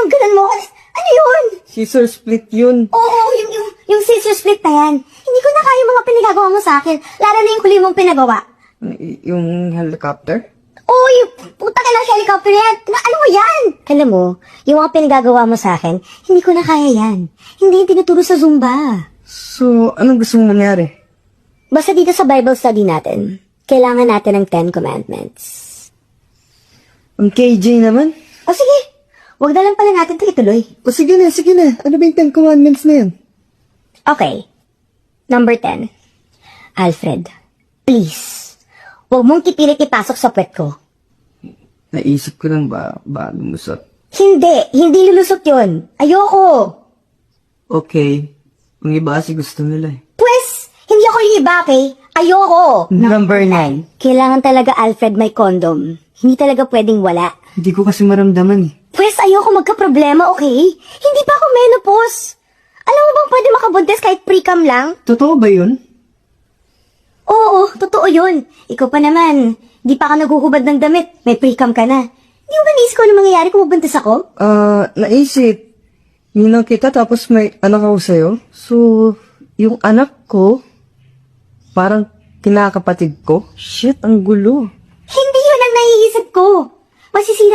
tinanggalan mo. Ano yun? Scissor split yun. Oo, yung, yung, yung scissor split na yan. Hindi ko na kaya yung mga pinagagawa mo sa akin. Lalo na yung huli mong pinagawa. Y- Yung helicopter? Oo, yung puta ka ng helicopter yan. Na, ano mo yan? Alam mo, yung mga pinagagawa mo sa akin, hindi ko na kaya yan. Hindi yung tinuturo sa Zumba. So, anong gusto mong mangyari? Basta dito sa Bible study natin, kailangan natin ng Ten Commandments. Ang KJ naman? O sige, wag na lang pala natin ito ituloy. O sige na, sige na. Ano ba yung Ten Commandments na yan? Okay. Number 10. Alfred, please, huwag mong kipilit ipasok sa puwet ko. Naisip ko lang ba, ba lumusot? Hindi, hindi lulusot yun. Ayoko. Okay. Ang iba kasi gusto nila eh. Pwes, hindi ako yung iba, okay? Ayoko. Number nine. Kailangan talaga, Alfred, may condom. Hindi talaga pwedeng wala. Hindi ko kasi maramdaman eh. Pwes, ayoko magka-problema, okay? Hindi pa ako menopause. Alam mo bang pwede makabuntis kahit pre-cam lang? Totoo ba yun? Oo, totoo yun. Ikaw pa naman, di pa ka naguhubad ng damit. May pre-cam ka na. Di mo ba naisip ko ano mangyayari kung mabuntis ako? Ah, naisip. Ninang kita tapos may anak ako sa'yo. So, yung anak ko, parang kinakapatid ko. Shit, ang gulo. Hindi yun ang naiisip ko. Masisira